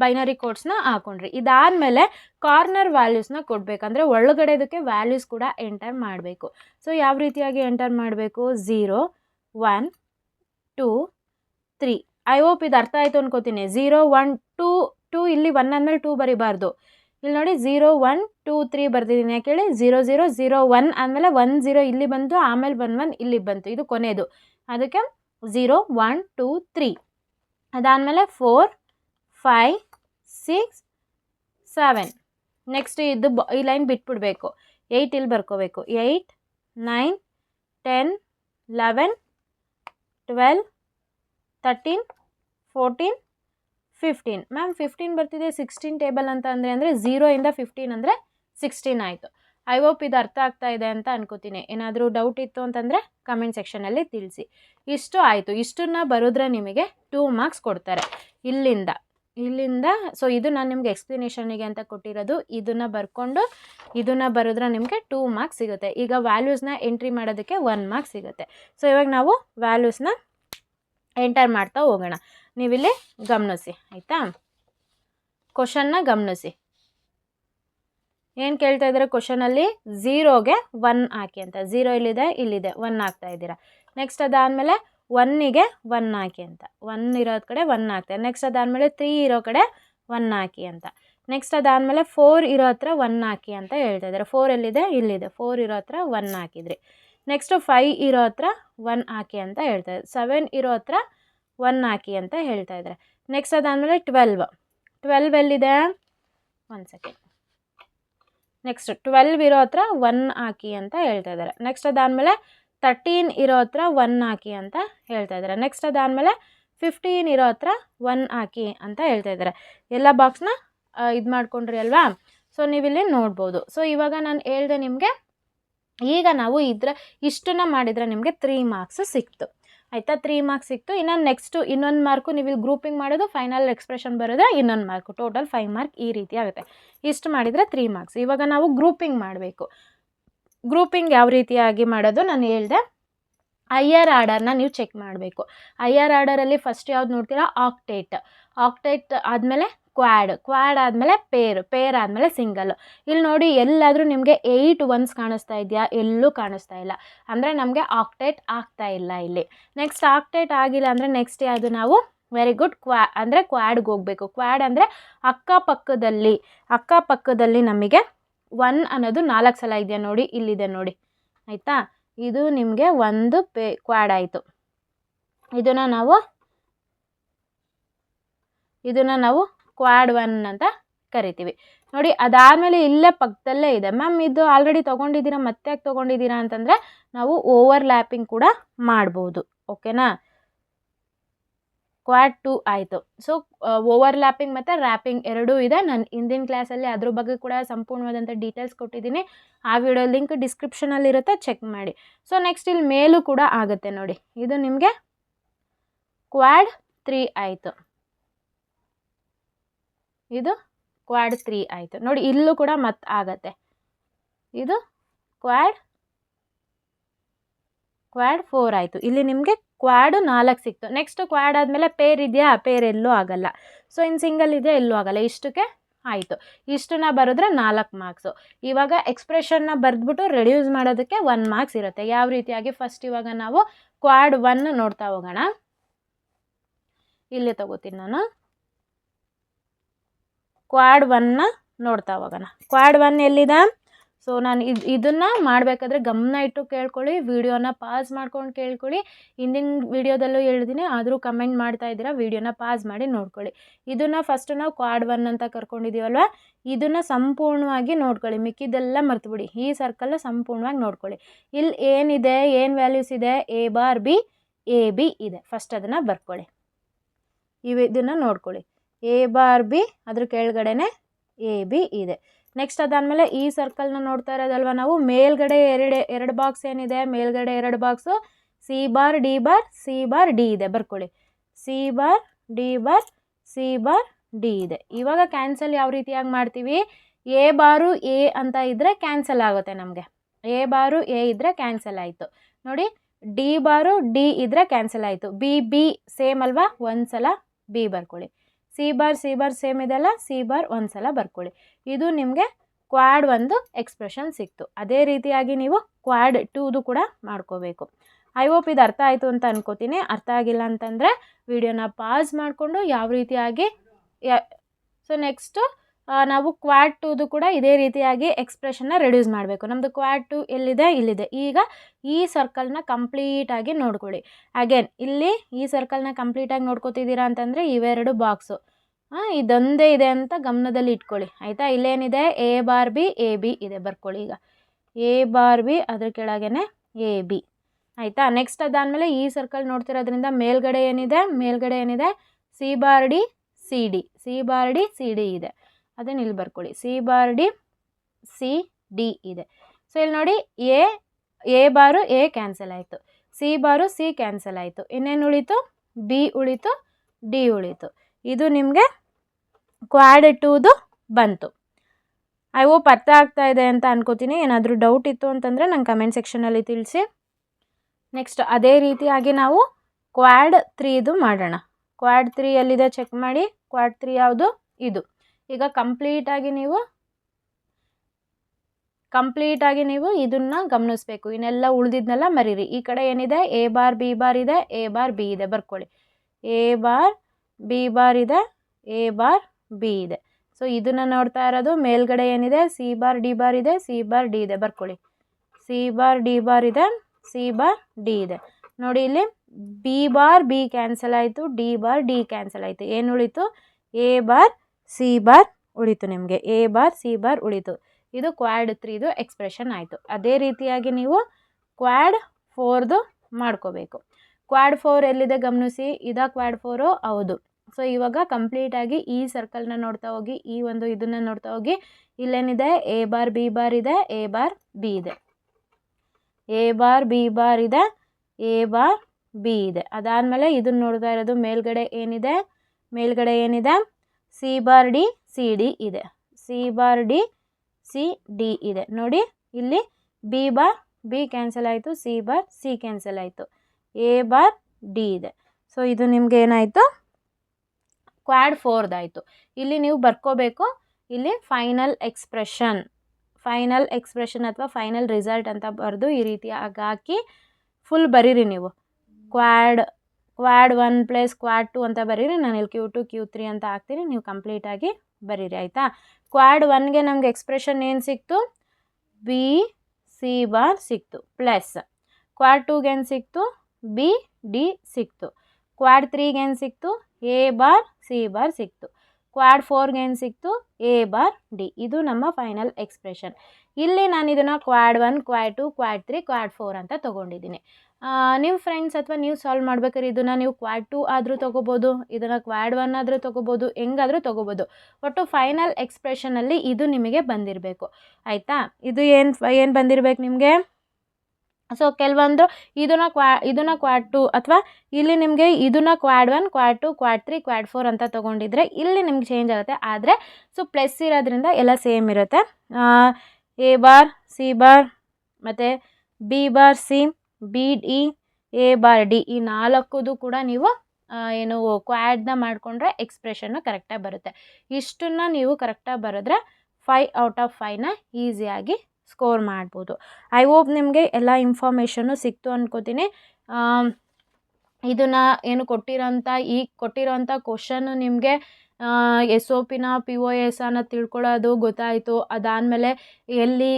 Speaker 1: ಬೈನರಿ ಕೋಡ್ಸ್ನ ಹಾಕೊಂಡ್ರಿ. ಇದಾದಮೇಲೆ ಕಾರ್ನರ್ ವ್ಯಾಲ್ಯೂಸ್ನ ಕೊಡಬೇಕಂದ್ರೆ ಒಳಗಡೆದಕ್ಕೆ ವ್ಯಾಲ್ಯೂಸ್ ಕೂಡ ಎಂಟರ್ ಮಾಡಬೇಕು. ಸೊ ಯಾವ ರೀತಿಯಾಗಿ ಎಂಟರ್ ಮಾಡಬೇಕು? Zero one two three I hope ಇದು ಅರ್ಥ ಆಯಿತು ಅನ್ಕೋತೀನಿ. ಝೀರೋ ಒನ್ ಟೂ ಟೂ ಇಲ್ಲಿ ಒನ್ ಅಂದಮೇಲೆ ಟೂ ಬರಿಬಾರ್ದು. ಇಲ್ಲಿ ನೋಡಿ ಝೀರೋ ಒನ್ ಟೂ ತ್ರೀ ಬರ್ದಿದ್ದೀನಿ. ಯಾಕೆ ಹೇಳಿ? ಝೀರೋ ಝೀರೋ ಝೀರೋ ಒನ್ ಆದಮೇಲೆ ಒನ್ ಝೀರೋ ಇಲ್ಲಿ ಬಂತು, ಆಮೇಲೆ ಒನ್ ಒನ್ ಇಲ್ಲಿ ಬಂತು. ಇದು ಕೊನೆಯದು ಅದಕ್ಕೆ ಝೀರೋ ಒನ್ ಟೂ ತ್ರೀ ಅದಾದಮೇಲೆ four five six seven next ಇದು ಬ ಈ ಲೈನ್ ಬಿಟ್ಬಿಡ್ಬೇಕು. ಏಯ್ಟ್ ಇಲ್ಲಿ ಬರ್ಕೋಬೇಕು. Eight nine ten eleven twelve thirteen fourteen fifteen ma'am fifteen ಬರ್ತಿದೆ ಸಿಕ್ಸ್ಟೀನ್ ಟೇಬಲ್ ಅಂತ ಅಂದರೆ ಅಂದರೆ ಝೀರೋಯಿಂದ ಫಿಫ್ಟೀನ್ ಅಂದರೆ ಸಿಕ್ಸ್ಟೀನ್ ಆಯಿತು. ಐ ಹೋಪ್ ಇದು ಅರ್ಥ ಆಗ್ತಾ ಇದೆ ಅಂತ ಅನ್ಕೋತೀನಿ. ಏನಾದರೂ ಡೌಟ್ ಇತ್ತು ಅಂತಂದರೆ ಕಮೆಂಟ್ ಸೆಕ್ಷನಲ್ಲಿ ತಿಳಿಸಿ. ಇಷ್ಟು ಆಯಿತು. ಇಷ್ಟನ್ನ ಬರೋದ್ರೆ ನಿಮಗೆ ಟೂ ಮಾರ್ಕ್ಸ್ ಕೊಡ್ತಾರೆ. ಇಲ್ಲಿಂದ ಇಲ್ಲಿಂದ ಸೊ ಇದು ನಾನು ನಿಮಗೆ ಎಕ್ಸ್ಪ್ಲನೇಷನಿಗೆ ಅಂತ ಕೊಟ್ಟಿರೋದು. ಇದನ್ನು ಬರ್ಕೊಂಡು, ಇದನ್ನು ಬರೆದ್ರೆ ನಿಮಗೆ ಟೂ ಮಾರ್ಕ್ಸ್ ಸಿಗುತ್ತೆ. ಈಗ ವ್ಯಾಲ್ಯೂಸ್ನ ಎಂಟ್ರಿ ಮಾಡೋದಕ್ಕೆ ಒನ್ ಮಾರ್ಕ್ಸ್ ಸಿಗುತ್ತೆ. ಸೊ ಇವಾಗ ನಾವು ವ್ಯಾಲ್ಯೂಸ್ನ ಎಂಟರ್ ಮಾಡ್ತಾ ಹೋಗೋಣ. ನೀವಿಲ್ಲಿ ಗಮನಿಸಿ, ಆಯಿತಾ? ಕ್ವಶನ್ನ ಗಮನಿಸಿ. ಏನು ಕೇಳ್ತಾ ಇದ್ದಾರೆ? ಕ್ವಶನಲ್ಲಿ ಝೀರೋಗೆ ಒನ್ ಹಾಕಿ ಅಂತ. ಝೀರೋ ಇಲ್ಲಿದೆ ಇಲ್ಲಿದೆ ಒನ್ ಹಾಕ್ತಾ ಇದ್ದೀರಾ. ನೆಕ್ಸ್ಟ್ ಅದಾದಮೇಲೆ ಒನ್ನಿಗೆ ಒನ್ ಹಾಕಿ ಅಂತ. ಒನ್ ಇರೋದು ಕಡೆ ಒನ್ ಹಾಕ್ತಾರೆ ನೆಕ್ಸ್ಟ್ ಅದಾದಮೇಲೆ ತ್ರೀ ಇರೋ ಕಡೆ ಒನ್ ಹಾಕಿ ಅಂತ. ನೆಕ್ಸ್ಟ್ ಅದಾದಮೇಲೆ ಫೋರ್ ಇರೋ ಹತ್ರ ಒನ್ ಹಾಕಿ ಅಂತ ಹೇಳ್ತಾ ಇದ್ದಾರೆ. ಫೋರ್ ಎಲ್ಲಿದೆ? ಇಲ್ಲಿದೆ. ಫೋರ್ ಇರೋ ಹತ್ರ ಒನ್ ಹಾಕಿದ್ರಿ. ನೆಕ್ಸ್ಟು ಫೈ ಇರೋ ಹತ್ರ ಒನ್ ಹಾಕಿ ಅಂತ ಹೇಳ್ತಾ ಇದ್ದಾರೆ. ಸೆವೆನ್ ಇರೋ ಹತ್ರ ಒನ್ ಹಾಕಿ ಅಂತ ಹೇಳ್ತಾ ಇದ್ದಾರೆ. ನೆಕ್ಸ್ಟ್ ಅದಾದಮೇಲೆ ಟ್ವೆಲ್ವ್ ಟ್ವೆಲ್ವ್ ಎಲ್ಲಿದೆ? ಒನ್ ಸೆಕೆಂಡ್ ನೆಕ್ಸ್ಟ್ ಟ್ವೆಲ್ವ್ ಇರೋ ಹತ್ರ ಒನ್ ಹಾಕಿ ಅಂತ ಹೇಳ್ತಾ ಇದ್ದಾರೆ. ನೆಕ್ಸ್ಟ್ ಅದಾದಮೇಲೆ ತರ್ಟೀನ್ ಇರೋ ಹತ್ರ ಒನ್ ಹಾಕಿ ಅಂತ ಹೇಳ್ತಾ ಇದ್ದಾರೆ. ನೆಕ್ಸ್ಟ್ ಅದಾದಮೇಲೆ ಫಿಫ್ಟೀನ್ ಇರೋ ಹತ್ರ ಒನ್ ಹಾಕಿ ಅಂತ ಹೇಳ್ತಾ ಇದ್ದಾರೆ. ಎಲ್ಲ ಬಾಕ್ಸ್ನ ಇದು ಮಾಡ್ಕೊಂಡ್ರಿ ಅಲ್ವಾ? ಸೊ ನೀವಿಲ್ಲಿ ನೋಡ್ಬೋದು. ಸೊ ಇವಾಗ ನಾನು ಹೇಳ್ದೆ ನಿಮಗೆ, ಈಗ ನಾವು ಇದ್ರ ಇಷ್ಟನ್ನ ಮಾಡಿದರೆ ನಿಮಗೆ ತ್ರೀ ಮಾರ್ಕ್ಸ್ ಸಿಕ್ತು. ಆಯಿತಾ? ತ್ರೀ ಮಾರ್ಕ್ಸ್ ಸಿಕ್ತು ಇನ್ನು ನೆಕ್ಸ್ಟು ಇನ್ನೊಂದು ಮಾರ್ಕು ನೀವು ಇಲ್ಲಿ ಗ್ರೂಪಿಂಗ್ ಮಾಡೋದು ಫೈನಲ್ ಎಕ್ಸ್ಪ್ರೆಷನ್ ಬರೋದ್ರೆ ಇನ್ನೊಂದು ಮಾರ್ಕು ಟೋಟಲ್ ಫೈವ್ ಮಾರ್ಕ್ ಈ ರೀತಿ ಆಗುತ್ತೆ. ಇಷ್ಟು ಮಾಡಿದರೆ ತ್ರೀ ಮಾರ್ಕ್ಸ್ ಇವಾಗ ನಾವು ಗ್ರೂಪಿಂಗ್ ಮಾಡಬೇಕು. ಗ್ರೂಪಿಂಗ್ ಯಾವ ರೀತಿಯಾಗಿ ಮಾಡೋದು? ನಾನು ಹೇಳಿದೆ ಐ ಆರ್ ಆರ್ಡರ್ನ ನೀವು ಚೆಕ್ ಮಾಡಬೇಕು. ಐ ಆರ್ ಆರ್ಡರಲ್ಲಿ ಫಸ್ಟ್ ಯಾವ್ದು ನೋಡ್ತೀರಾ? ಆಕ್ಟೇಟ್ ಆಕ್ಟೇಟ್ ಆದಮೇಲೆ ಕ್ವಾಡ್ ಕ್ವಾಡ್ ಆದಮೇಲೆ ಪೇರ್ ಪೇರ್ ಆದಮೇಲೆ ಸಿಂಗಲ್ ಇಲ್ಲಿ ನೋಡಿ ಎಲ್ಲಾದರೂ ನಿಮಗೆ ಏಯ್ಟ್ ಒನ್ಸ್ ಕಾಣಿಸ್ತಾ ಇದೆಯಾ? ಎಲ್ಲೂ ಕಾಣಿಸ್ತಾ ಇಲ್ಲ. ಅಂದರೆ ನಮಗೆ ಆಕ್ಟೇಟ್ ಆಗ್ತಾ ಇಲ್ಲ ಇಲ್ಲಿ. ನೆಕ್ಸ್ಟ್ ಆಕ್ಟೇಟ್ ಆಗಿಲ್ಲ ಅಂದರೆ ನೆಕ್ಸ್ಟ್ ಯಾವುದು ನಾವು? ವೆರಿ ಗುಡ್ ಕ್ವಾ ಅಂದರೆ ಕ್ವಾಡ್ಗೆ ಹೋಗಬೇಕು. ಕ್ವಾಡ್ ಅಂದರೆ ಅಕ್ಕಪಕ್ಕದಲ್ಲಿ ಅಕ್ಕಪಕ್ಕದಲ್ಲಿ ನಮಗೆ ಒನ್ ಅನ್ನೋದು ನಾಲ್ಕು ಸಲ ಇದೆಯಾ ನೋಡಿ? ಇಲ್ಲಿದೆ ನೋಡಿ. ಆಯಿತಾ? ಇದು ನಿಮಗೆ ಒಂದು ಪೇ ಕ್ವಾಡ್ ಆಯಿತು. ಇದನ್ನು ನಾವು ಇದನ್ನು ನಾವು ಕ್ವಾಡ್ ಒನ್ ಅಂತ ಕರಿತೀವಿ. ನೋಡಿ, ಅದಾದಮೇಲೆ ಇಲ್ಲೇ ಪಕ್ಕದಲ್ಲೇ ಇದೆ. ಮ್ಯಾಮ್ ಇದು ಆಲ್ರೆಡಿ ತೊಗೊಂಡಿದ್ದೀರಾ? ಮತ್ತೆ ಯಾಕೆ ತೊಗೊಂಡಿದ್ದೀರಾ ಅಂತಂದರೆ, ನಾವು ಓವರ್ ಲ್ಯಾಪಿಂಗ್ ಕೂಡ ಮಾಡ್ಬೋದು. ಓಕೆನಾ ಕ್ವಾಡ್ ಟು ಆಯಿತು. ಸೊ ಓವರ್ ಲ್ಯಾಪಿಂಗ್ ಮತ್ತು ರ್ಯಾಪಿಂಗ್ ಎರಡೂ ಇದೆ. ನಾನು ಹಿಂದಿನ ಕ್ಲಾಸಲ್ಲಿ ಅದ್ರ ಬಗ್ಗೆ ಕೂಡ ಸಂಪೂರ್ಣವಾದಂಥ ಡೀಟೇಲ್ಸ್ ಕೊಟ್ಟಿದ್ದೀನಿ. ಆ ವಿಡಿಯೋ ಲಿಂಕ್ ಡಿಸ್ಕ್ರಿಪ್ಷನಲ್ಲಿರುತ್ತೆ ಚೆಕ್ ಮಾಡಿ. ಸೊ ನೆಕ್ಸ್ಟ್ ಇಲ್ಲಿ ಮೇಲೂ ಕೂಡ ಆಗುತ್ತೆ ನೋಡಿ. ಇದು ನಿಮಗೆ ಕ್ವಾಡ್ ತ್ರೀ ಆಯಿತು. ಇದು ಕ್ವಾಡ್ ತ್ರೀ ಆಯಿತು. ನೋಡಿ, ಇಲ್ಲೂ ಕೂಡ ಮತ್ತೆ ಆಗತ್ತೆ. ಇದು ಕ್ವಾಡ್ ಕ್ವಾಡ್ ಫೋರ್ ಆಯಿತು. ಇಲ್ಲಿ ನಿಮಗೆ ಕ್ವಾಡು ನಾಲ್ಕು ಸಿಕ್ತು. ನೆಕ್ಸ್ಟ್ ಕ್ವಾಡ್ ಆದಮೇಲೆ ಪೇರ್ ಇದೆಯಾ? ಪೇರ್ ಎಲ್ಲೂ ಆಗಲ್ಲ. ಸೊ ಇನ್ನು ಸಿಂಗಲ್ ಇದೆಯಾ? ಎಲ್ಲೂ ಆಗಲ್ಲ. ಇಷ್ಟಕ್ಕೆ ಆಯಿತು. ಇಷ್ಟನ್ನ ಬರೆದ್ರೆ ನಾಲ್ಕು ಮಾರ್ಕ್ಸು ಇವಾಗ ಎಕ್ಸ್ಪ್ರೆಷನ್ನ ಬರೆದ್ಬಿಟ್ಟು ರೆಡ್ಯೂಸ್ ಮಾಡೋದಕ್ಕೆ ಒನ್ ಮಾರ್ಕ್ಸ್ ಇರುತ್ತೆ. ಯಾವ ರೀತಿಯಾಗಿ? ಫಸ್ಟ್ ಇವಾಗ ನಾವು ಕ್ವಾಡ್ ಒನ್ ನೋಡ್ತಾ ಹೋಗೋಣ. ಇಲ್ಲಿ ತಗೋತೀನಿ ನಾನು. ಕ್ವಾಡ್ ಒನ್ನ ನೋಡ್ತಾ ಹೋಗೋಣ. ಕ್ವಾಡ್ ಒನ್ ಎಲ್ಲಿದೆ? ಸೊ ನಾನು ಇದು, ಇದನ್ನು ಮಾಡಬೇಕಾದ್ರೆ ಗಮನ ಇಟ್ಟು ಕೇಳ್ಕೊಳ್ಳಿ, ವಿಡಿಯೋನ ಪಾಸ್ ಮಾಡ್ಕೊಂಡು ಕೇಳ್ಕೊಳ್ಳಿ. ಹಿಂದಿನ ವೀಡಿಯೋದಲ್ಲೂ ಹೇಳಿದ್ದೀನಿ ಆದರೂ ಕಮೆಂಟ್ ಮಾಡ್ತಾ ಇದ್ದೀರಾ, ವೀಡಿಯೋನ ಪಾಸ್ ಮಾಡಿ ನೋಡ್ಕೊಳ್ಳಿ. ಇದನ್ನು ಫಸ್ಟ್ ನಾವು ಕ್ವಾಡ್ ಒನ್ ಅಂತ ಕರ್ಕೊಂಡಿದ್ದೀವಲ್ವ ಇದನ್ನು ಸಂಪೂರ್ಣವಾಗಿ ನೋಡ್ಕೊಳ್ಳಿ. ಮಿಕ್ಕಿದ್ದೆಲ್ಲ ಮರ್ತುಬಿಡಿ. ಈ ಸರ್ಕಲ್ ಸಂಪೂರ್ಣವಾಗಿ ನೋಡ್ಕೊಳ್ಳಿ. ಇಲ್ಲಿ ಏನಿದೆ, ಏನು ವ್ಯಾಲ್ಯೂಸ್ ಇದೆ? A bar B A B ಇದೆ. ಫಸ್ಟ್ ಅದನ್ನು ಬರ್ಕೊಳ್ಳಿ. ಇವು ಇದನ್ನು ನೋಡ್ಕೊಳ್ಳಿ. ಎ ಬಾರ್ ಬಿ ಅದ್ರ ಕೆಳಗಡೆನೆ ಎ ಬಿ ಇದೆ. ನೆಕ್ಸ್ಟ್ ಅದಾದಮೇಲೆ ಈ ಸರ್ಕಲ್ನ ನೋಡ್ತಾ ಇರೋದಲ್ವ ನಾವು? ಮೇಲ್ಗಡೆ ಎರಡು ಎರಡು ಬಾಕ್ಸ್ ಏನಿದೆ? ಮೇಲ್ಗಡೆ ಎರಡು box C bar D bar C bar D ಇದೆ. ಬರ್ಕೊಳ್ಳಿ. C bar D bar C bar D ಇದೆ. ಇವಾಗ ಕ್ಯಾನ್ಸಲ್ ಯಾವ ರೀತಿಯಾಗಿ ಮಾಡ್ತೀವಿ? ಎ ಬಾರು ಎ ಅಂತ ಇದ್ದರೆ ಕ್ಯಾನ್ಸಲ್ ಆಗುತ್ತೆ ನಮಗೆ. ಎ ಬಾರು ಎ ಇದ್ದರೆ ಕ್ಯಾನ್ಸಲ್ ಆಯಿತು. ನೋಡಿ ಡಿ ಬಾರು ಡಿ ಇದ್ದರೆ ಕ್ಯಾನ್ಸಲ್ ಆಯಿತು. ಬಿ ಬಿ ಸೇಮ್ ಅಲ್ವಾ? ಒಂದು ಸಲ ಬಿ ಬರ್ಕೊಳ್ಳಿ. C bar C bar same ಇದೆಲ್ಲ ಸಿ ಬಾರ್ ಒಂದು ಸಲ ಬರ್ಕೊಳ್ಳಿ. ಇದು ನಿಮಗೆ ಕ್ವಾಡ್ ಒಂದು ಎಕ್ಸ್ಪ್ರೆಷನ್ ಸಿಕ್ತು. ಅದೇ ರೀತಿಯಾಗಿ ನೀವು ಕ್ವಾಡ್ ಟೂದು ಕೂಡ ಮಾಡ್ಕೋಬೇಕು. ಐ ಹೋಪ್ ಇದು ಅರ್ಥ ಆಯಿತು ಅಂತ ಅನ್ಕೋತೀನಿ. ಅರ್ಥ ಆಗಿಲ್ಲ ಅಂತಂದರೆ ವಿಡಿಯೋನ ಪಾಸ್ ಮಾಡಿಕೊಂಡು ಯಾವ ರೀತಿಯಾಗಿ ಸೊ ನೆಕ್ಸ್ಟು ನಾವು ಕ್ವಾಡ್ ಟೂದು ಕೂಡ ಇದೇ ರೀತಿಯಾಗಿ ಎಕ್ಸ್ಪ್ರೆಷನ್ನ ರೆಡ್ಯೂಸ್ ಮಾಡಬೇಕು. ನಮ್ಮದು ಕ್ವಾಡ್ ಟು ಎಲ್ಲಿದೆ? ಇಲ್ಲಿದೆ. ಈಗ ಈ ಸರ್ಕಲ್ನ ಕಂಪ್ಲೀಟಾಗಿ ನೋಡ್ಕೊಳ್ಳಿ. ಅಗೇನ್ ಇಲ್ಲಿ ಈ ಸರ್ಕಲ್ನ ಕಂಪ್ಲೀಟಾಗಿ ನೋಡ್ಕೋತಿದ್ದೀರಾ ಅಂತಂದರೆ ಇವೆರಡು ಬಾಕ್ಸು ಹಾಂ ಇದೊಂದೇ ಇದೆ ಅಂತ ಗಮನದಲ್ಲಿ ಇಟ್ಕೊಳ್ಳಿ. ಆಯಿತಾ? ಇಲ್ಲೇನಿದೆ? A bar B A B ಇದೆ. ಬರ್ಕೊಳ್ಳಿ ಈಗ. ಎ ಬಾರ್ ಬಿ ಅದ್ರ ಕೆಳಗೇನೆ ಎ ಬಿ ಆಯಿತಾ? ನೆಕ್ಸ್ಟ್ ಅದಾದಮೇಲೆ ಈ ಸರ್ಕಲ್ ನೋಡ್ತಿರೋದ್ರಿಂದ ಮೇಲ್ಗಡೆ ಏನಿದೆ? ಮೇಲ್ಗಡೆ ಏನಿದೆ? C bar D C D C bar D C D ಇದೆ. ಅದನ್ನು ಇಲ್ಲಿ ಬರ್ಕೊಳ್ಳಿ. C bar D C D ಇದೆ. ಸೊ ಇಲ್ಲಿ ನೋಡಿ A A bar A cancel ಆಯಿತು. ಸಿ ಬಾರು ಸಿ ಕ್ಯಾನ್ಸಲ್ ಆಯಿತು. ಇನ್ನೇನು ಉಳಿತು? ಬಿ ಉಳಿತು ಡಿ ಉಳಿತು. ಇದು ನಿಮಗೆ ಕ್ವಾಡ್ ಟೂದು ಬಂತು. ಐ ಹೋಪ್ ಅರ್ಥ ಆಗ್ತಾ ಇದೆ ಅಂತ ಅನ್ಕೋತೀನಿ. ಏನಾದರೂ ಡೌಟ್ ಇತ್ತು ಅಂತಂದರೆ ನಂಗೆ ಕಮೆಂಟ್ ಸೆಕ್ಷನಲ್ಲಿ ತಿಳಿಸಿ. ನೆಕ್ಸ್ಟ್ ಅದೇ ರೀತಿಯಾಗಿ ನಾವು ಕ್ವಾಡ್ ತ್ರೀದು ಮಾಡೋಣ. ಕ್ವಾಡ್ ತ್ರೀ ಎಲ್ಲಿದೆ? ಚೆಕ್ ಮಾಡಿ. ಕ್ವಾಡ್ ತ್ರೀ ಯಾವುದು? ಇದು. ಈಗ ಕಂಪ್ಲೀಟಾಗಿ ನೀವು ಕಂಪ್ಲೀಟಾಗಿ ನೀವು ಇದನ್ನು ಗಮನಿಸ್ಬೇಕು. ಇನ್ನೆಲ್ಲ ಉಳಿದಿದ್ನೆಲ್ಲ ಮರೀರಿ. ಈ ಕಡೆ ಏನಿದೆ? ಎ ಬಾರ್ ಬಿ ಬಾರ್ ಇದೆ. ಎ ಬಾರ್ ಬಿ ಇದೆ. ಬರ್ಕೊಳ್ಳಿ. ಎ ಬಾರ್ ಬಿ ಬಾರ್ ಇದೆ. ಎ ಬಾರ್ ಬಿ ಇದೆ. ಸೊ ಇದನ್ನು ನೋಡ್ತಾ ಇರೋದು ಮೇಲ್ಗಡೆ ಏನಿದೆ? ಸಿ ಬಾರ್ ಡಿ ಬಾರ್ ಇದೆ. ಸಿ ಬಾರ್ ಡಿ ಇದೆ. ಬರ್ಕೊಳ್ಳಿ. ಸಿ ಬಾರ್ ಡಿ ಬಾರ್ ಇದೆ. ಸಿ ಬಾರ್ ಡಿ ಇದೆ. ನೋಡಿ ಇಲ್ಲಿ ಬಿ ಬಾರ್ ಬಿ ಕ್ಯಾನ್ಸಲ್ ಆಯಿತು. ಡಿ ಬಾರ್ ಡಿ ಕ್ಯಾನ್ಸಲ್ ಆಯಿತು. ಏನು ಉಳಿತು? ಎ ಬಾರ್ ಸಿ ಬಾರ್ ಉಳಿತು ನಿಮಗೆ. ಎ ಬಾರ್, ಸಿ ಬಾರ್ ಉಳಿತು. ಇದು ಕ್ವಾಡ್ ತ್ರೀದು ಎಕ್ಸ್ಪ್ರೆಷನ್ ಆಯಿತು. ಅದೇ ರೀತಿಯಾಗಿ ನೀವು ಕ್ವಾಡ್ ಫೋರ್ದು ಮಾಡ್ಕೋಬೇಕು. ಕ್ವಾಡ್ ಫೋರ್ ಎಲ್ಲಿದೆ ಗಮನಿಸಿ? ಇದ ಕ್ವಾಡ್ ಫೋರು ಹೌದು. ಸೊ ಇವಾಗ ಕಂಪ್ಲೀಟಾಗಿ ಈ ಸರ್ಕಲ್ನ ನೋಡ್ತಾ ಹೋಗಿ, ಈ ಒಂದು ಇದನ್ನು ನೋಡ್ತಾ ಹೋಗಿ, ಇಲ್ಲೇನಿದೆ? ಎ ಬಾರ್, ಬಿ ಬಾರ್ ಇದೆ, ಎ ಬಾರ್, ಬಿ ಇದೆ. ಎ ಬಾರ್, ಬಿ ಬಾರ್ ಇದೆ, ಎ ಬಾರ್, ಬಿ ಇದೆ. ಅದಾದಮೇಲೆ ಇದನ್ನು ನೋಡ್ತಾ ಇರೋದು ಮೇಲ್ಗಡೆ ಏನಿದೆ? ಮೇಲ್ಗಡೆ ಏನಿದೆ? C bar D, C D ಇದೆ. C bar D, C D ಇದೆ. ನೋಡಿ, ಇಲ್ಲಿ ಬಿ ಬಾರ್, ಬಿ ಕ್ಯಾನ್ಸಲ್ ಆಯಿತು, ಸಿ ಬಾರ್, ಸಿ ಕ್ಯಾನ್ಸಲ್ ಆಯಿತು. ಎ ಬಾರ್ ಡಿ ಇದೆ. ಸೊ, ಇದು ನಿಮ್ಗೆ ಏನಾಯಿತು? ಕ್ವಾಡ್ ಫೋರ್ದಾಯಿತು. ಇಲ್ಲಿ ನೀವು ಬರ್ಕೋಬೇಕು. ಇಲ್ಲಿ ಫೈನಲ್ ಎಕ್ಸ್ಪ್ರೆಷನ್ ಫೈನಲ್ ಎಕ್ಸ್ಪ್ರೆಷನ್ ಅಥವಾ ಫೈನಲ್ ರಿಸಲ್ಟ್ ಅಂತ ಬರೆದು ಈ ರೀತಿ ಆಗಾಕಿ ಫುಲ್ ಬರೀರಿ ನೀವು. Quad quad one plus quad two ಅಂತ ಬರೀರಿ. ನಾನು ಇಲ್ಲಿ ಕ್ಯೂ ಟು ಕ್ಯೂ ತ್ರೀ ಅಂತ ಹಾಕ್ತೀನಿ. ನೀವು ಕಂಪ್ಲೀಟಾಗಿ ಬರೀರಿ, ಆಯಿತಾ? ಕ್ವಾಡ್ ಒನ್ಗೆ ನಮಗೆ ಎಕ್ಸ್ಪ್ರೆಷನ್ ಏನು ಸಿಕ್ತು? ಬಿ ಸಿ ಬಾರ್ ಸಿಕ್ತು. ಪ್ಲಸ್ ಕ್ವಾಡ್ ಟೂಗೆ ಏನು ಸಿಕ್ತು? ಬಿ ಡಿ ಸಿಕ್ತು. ಕ್ವಾಡ್ ತ್ರೀಗೆ ಏನು ಸಿಕ್ತು? ಎ ಬಾರ್ ಸಿ ಬಾರ್ ಸಿಕ್ತು. ಕ್ವಾಡ್ ಫೋರ್ಗೆ ಏನು ಸಿಕ್ತು? ಎ ಬಾರ್ ಡಿ ಇದು ನಮ್ಮ ಫೈನಲ್ ಎಕ್ಸ್ಪ್ರೆಷನ್ ಇಲ್ಲಿ ನಾನು ಇದನ್ನು quad one quad two quad three quad four ಅಂತ ತೊಗೊಂಡಿದ್ದೀನಿ. ನಿಮ್ಮ ಫ್ರೆಂಡ್ಸ್ ಅಥವಾ ನೀವು ಸಾಲ್ವ್ ಮಾಡ್ಬೇಕಾದ್ರೆ ಇದನ್ನು ನೀವು ಕ್ವಾಡ್ ಟು ಆದರೂ ತೊಗೋಬೋದು, ಇದನ್ನು ಕ್ವಾಡ್ ಒನ್ ಆದರೂ ತೊಗೋಬೋದು, ಹೆಂಗಾದರೂ ತೊಗೋಬೋದು. ಒಟ್ಟು ಫೈನಲ್ ಎಕ್ಸ್ಪ್ರೆಷನಲ್ಲಿ ಇದು ನಿಮಗೆ ಬಂದಿರಬೇಕು. ಆಯಿತಾ? ಇದು ಏನು ಏನು ಬಂದಿರಬೇಕು ನಿಮಗೆ? ಸೊ ಕೆಲವೊಂದು ಇದನ್ನು ಕ್ವಾ ಇದನ್ನು ಕ್ವಾಡ್ ಟು ಅಥವಾ ಇಲ್ಲಿ ನಿಮಗೆ ಇದನ್ನು quad one quad two quad three quad four ಅಂತ ತೊಗೊಂಡಿದ್ರೆ ಇಲ್ಲಿ ನಿಮ್ಗೆ ಚೇಂಜ್ ಆಗುತ್ತೆ. ಆದರೆ ಸೊ ಪ್ಲಸ್ ಇರೋದ್ರಿಂದ ಎಲ್ಲ ಸೇಮ್ ಇರುತ್ತೆ. ಎ ಬಾರ್ ಸಿ ಬಾರ್ ಮತ್ತು B bar C B, D, A bar, D ಈ ನಾಲ್ಕುದು ಕೂಡ ನೀವು ಏನು ಕ್ವಾಡ್ನ ಮಾಡಿಕೊಂಡ್ರೆ ಎಕ್ಸ್ಪ್ರೆಷನ್ನು ಕರೆಕ್ಟಾಗಿ ಬರುತ್ತೆ. ಇಷ್ಟನ್ನು ನೀವು ಕರೆಕ್ಟಾಗಿ ಬರೆದ್ರೆ ಫೈವ್ ಔಟ್ ಆಫ್ ಫೈವ್ನ ಈಸಿಯಾಗಿ ಸ್ಕೋರ್ ಮಾಡ್ಬೋದು. ಐ ಹೋಪ್ ನಿಮಗೆ ಎಲ್ಲ ಇನ್ಫಾರ್ಮೇಷನ್ನು ಸಿಕ್ತು ಅನ್ಕೋತೀನಿ. ಇದನ್ನು ಏನು ಕೊಟ್ಟಿರೋಂಥ ಈ ಕೊಟ್ಟಿರೋಂಥ ಕ್ವಶನ್ನು ನಿಮಗೆ ಎಸ್ ಒ ಪಿನ ಪಿ ಒ ಎಸ್ ಅನ್ನ ತಿಳ್ಕೊಳ್ಳೋದು ಗೊತ್ತಾಯಿತು. ಅದಾದಮೇಲೆ ಎಲ್ಲಿ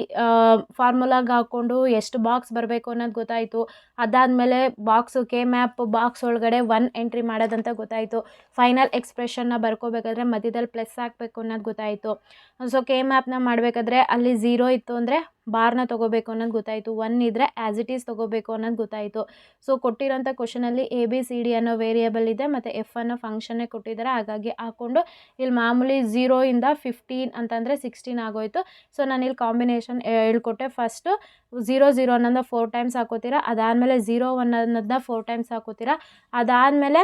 Speaker 1: ಫಾರ್ಮುಲಾಗೆ ಹಾಕ್ಕೊಂಡು ಎಷ್ಟು ಬಾಕ್ಸ್ ಬರಬೇಕು ಅನ್ನೋದು ಗೊತ್ತಾಯಿತು. ಅದಾದಮೇಲೆ ಬಾಕ್ಸು ಕೆ ಮ್ಯಾಪ್ ಬಾಕ್ಸ್ ಒಳಗಡೆ ಒನ್ ಎಂಟ್ರಿ ಮಾಡೋದಂತ ಗೊತ್ತಾಯಿತು. ಫೈನಲ್ ಎಕ್ಸ್ಪ್ರೆಷನ್ನ ಬರ್ಕೋಬೇಕಾದ್ರೆ ಮಧ್ಯದಲ್ಲಿ ಪ್ಲಸ್ ಹಾಕಬೇಕು ಅನ್ನೋದು ಗೊತ್ತಾಯಿತು. ಸೊ ಕೆ ಮ್ಯಾಪ್ನ ಮಾಡಬೇಕಾದ್ರೆ ಅಲ್ಲಿ ಝೀರೋ ಇತ್ತು ಅಂದರೆ ಬಾರ್ನ ತೊಗೋಬೇಕು ಅನ್ನೋದು ಗೊತ್ತಾಯಿತು. ಒನ್ ಇದ್ದರೆ ಆ್ಯಸ್ ಇಟ್ ಈಸ್ ತೊಗೋಬೇಕು ಅನ್ನೋದು ಗೊತ್ತಾಯಿತು. ಸೊ ಕೊಟ್ಟಿರೋಂಥ ಕ್ವಶನಲ್ಲಿ ಎ ಬಿ ಸಿ ಡಿ ಅನ್ನೋ ವೇರಿಯಬಲ್ ಇದೆ. ಮತ್ತು ಎಫ್ ಅನ್ನೋ ಫಂಕ್ಷನ್ನೇ ಕೊಟ್ಟಿದ್ದಾರೆ. ಹಾಗಾಗಿ ಹಾಕ್ಕೊಂಡು ಇಲ್ಲಿ ಮಾಮೂಲಿ ಝೀರೋಯಿಂದ ಫಿಫ್ಟೀನ್ ಅಂತಂದರೆ ಸಿಕ್ಸ್ಟೀನ್ ಆಗೋಯಿತು. ಸೊ ನಾನು ಇಲ್ಲಿ ಕಾಂಬಿನೇಷನ್ ಹೇಳ್ಕೊಟ್ಟೆ. ಫಸ್ಟು ಝೀರೋ ಝೀರೋ ಅನ್ನೋದನ್ನ ಫೋರ್ ಟೈಮ್ಸ್ ಹಾಕೋತೀರಾ? ಅದಾದಮೇಲೆ ಝೀರೋ ಒನ್ ಅನ್ನೋದನ್ನ ಫೋರ್ ಟೈಮ್ಸ್ ಹಾಕೋತೀರಾ? ಅದಾದಮೇಲೆ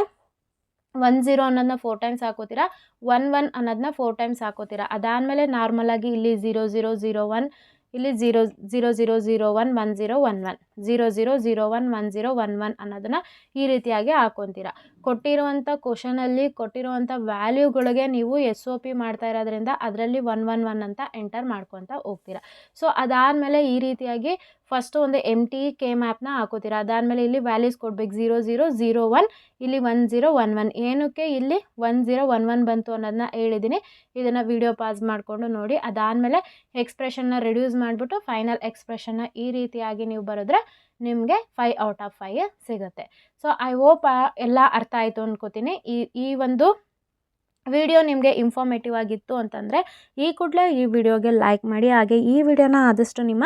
Speaker 1: ಒನ್ ಝೀರೋ ಅನ್ನೋದನ್ನ ಫೋರ್ ಟೈಮ್ಸ್ ಹಾಕೋತೀರಾ? ಒನ್ ಒನ್ ಅನ್ನೋದನ್ನ ಫೋರ್ ಟೈಮ್ಸ್ ಹಾಕೋತೀರಾ? ಅದಾದಮೇಲೆ ನಾರ್ಮಲಾಗಿ ಇಲ್ಲಿ ಝೀರೋ ಝೀರೋ ಝೀರೋ ಒನ್ ಇಲ್ಲಿ zero zero zero zero one one zero one one zero zero zero one one zero one one ಅನ್ನೋದನ್ನು ಈ ರೀತಿಯಾಗಿ ಹಾಕೊತೀರ. ಕೊಟ್ಟಿರುವಂಥ ಕ್ವಶನಲ್ಲಿ ಕೊಟ್ಟಿರುವಂಥ ವ್ಯಾಲ್ಯೂಗಳಿಗೆ ನೀವು ಎಸ್ ಒ ಪಿ ಮಾಡ್ತಾ ಇರೋದ್ರಿಂದ ಅದರಲ್ಲಿ ಒನ್ ಒನ್ ಒನ್ ಅಂತ ಎಂಟರ್ ಮಾಡ್ಕೊತ ಹೋಗ್ತೀರಾ. ಸೊ ಅದಾದಮೇಲೆ ಈ ರೀತಿಯಾಗಿ ಫಸ್ಟು ಒಂದು ಎಂ ಟಿ ಕೆ ಮ್ಯಾಪ್ನ ಹಾಕೋತೀರಾ. ಅದಾದಮೇಲೆ ಇಲ್ಲಿ ವ್ಯಾಲ್ಯೂಸ್ ಕೊಡ್ಬೇಕು. ಝೀರೋ ಝೀರೋ ಝೀರೋ ಒನ್ ಇಲ್ಲಿ ಒನ್ ಝೀರೋ ಒನ್ ಒನ್ ಏನಕ್ಕೆ ಇಲ್ಲಿ ಒನ್ ಝೀರೋ ಒನ್ ಒನ್ ಬಂತು ಅನ್ನೋದನ್ನ ಹೇಳಿದ್ದೀನಿ ಇದನ್ನು ವಿಡಿಯೋ ಪಾಸ್ ಮಾಡಿಕೊಂಡು ನೋಡಿ. ಅದಾದಮೇಲೆ ಎಕ್ಸ್ಪ್ರೆಷನ್ನ ರೆಡ್ಯೂಸ್ ಮಾಡಿಬಿಟ್ಟು ಫೈನಲ್ ಎಕ್ಸ್ಪ್ರೆಷನ್ನ ಈ ರೀತಿಯಾಗಿ ನೀವು ಬರೆದ್ರೆ ನಿಮಗೆ ಫೈ ಔಟ್ ಆಫ್ ಫೈ ಸಿಗುತ್ತೆ. ಸೊ ಐ ಹೋಪ್ ಎಲ್ಲ ಅರ್ಥ ಆಯಿತು ಅಂದ್ಕೋತೀನಿ ಈ ಈ ಒಂದು ವಿಡಿಯೋ ನಿಮಗೆ ಇನ್ಫಾರ್ಮೇಟಿವ್ ಆಗಿತ್ತು ಅಂತಂದರೆ, ಈ ಕೂಡಲೇ ಈ ವಿಡಿಯೋಗೆ ಲೈಕ್ ಮಾಡಿ, ಹಾಗೆ ಈ ವಿಡಿಯೋನ ಆದಷ್ಟು ನಿಮ್ಮ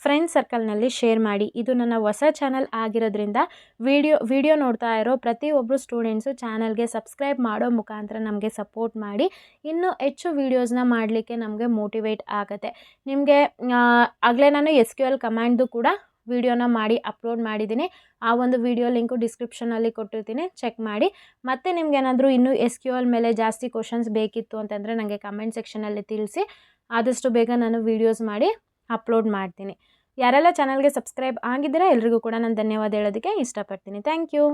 Speaker 1: ಫ್ರೆಂಡ್ ಸರ್ಕಲ್ನಲ್ಲಿ ಶೇರ್ ಮಾಡಿ. ಇದು ನನ್ನ ಹೊಸ ಚಾನಲ್ ಆಗಿರೋದ್ರಿಂದ ವಿಡಿಯೋ ವಿಡಿಯೋ ನೋಡ್ತಾ ಇರೋ ಪ್ರತಿಯೊಬ್ಬರು ಸ್ಟೂಡೆಂಟ್ಸು ಚಾನಲ್ಗೆ ಸಬ್ಸ್ಕ್ರೈಬ್ ಮಾಡೋ ಮುಖಾಂತರ ನಮಗೆ ಸಪೋರ್ಟ್ ಮಾಡಿ. ಇನ್ನೂ ಹೆಚ್ಚು ವೀಡಿಯೋಸ್ನ ಮಾಡಲಿಕ್ಕೆ ನಮಗೆ ಮೋಟಿವೇಟ್ ಆಗುತ್ತೆ. ನಿಮಗೆ ಆಗಲೇ ನಾನು ಎಸ್ ಕ್ಯೂ ಎಲ್ ಕಮ್ಯಾಂಡ್ದು ಕೂಡ ವಿಡಿಯೋನ ಮಾಡಿ ಅಪ್ಲೋಡ್ ಮಾಡಿದ್ದೀನಿ. ಆ ಒಂದು ವಿಡಿಯೋ ಲಿಂಕು ಡಿಸ್ಕ್ರಿಪ್ಷನಲ್ಲಿ ಕೊಟ್ಟಿರ್ತೀನಿ. ಚೆಕ್ ಮಾಡಿ. ಮತ್ತು ನಿಮ್ಗೇನಾದರೂ ಇನ್ನೂ ಎಸ್ ಕ್ಯೂ ಮೇಲೆ ಜಾಸ್ತಿ ಕ್ವಶನ್ಸ್ ಬೇಕಿತ್ತು ಅಂತಂದರೆ ನನಗೆ ಕಮೆಂಟ್ ಸೆಕ್ಷನಲ್ಲಿ ತಿಳಿಸಿ. ಆದಷ್ಟು ಬೇಗ ನಾನು ವೀಡಿಯೋಸ್ ಮಾಡಿ ಅಪ್ಲೋಡ್ ಮಾಡ್ತೀನಿ. ಯಾರೆಲ್ಲ ಚಾನಲ್ಗೆ ಸಬ್ಸ್ಕ್ರೈಬ್ ಆಗಿದ್ದೀರಾ, ಎಲ್ರಿಗೂ ಕೂಡ ನಾನು ಧನ್ಯವಾದ ಹೇಳೋದಕ್ಕೆ ಇಷ್ಟಪಡ್ತೀನಿ. Thank you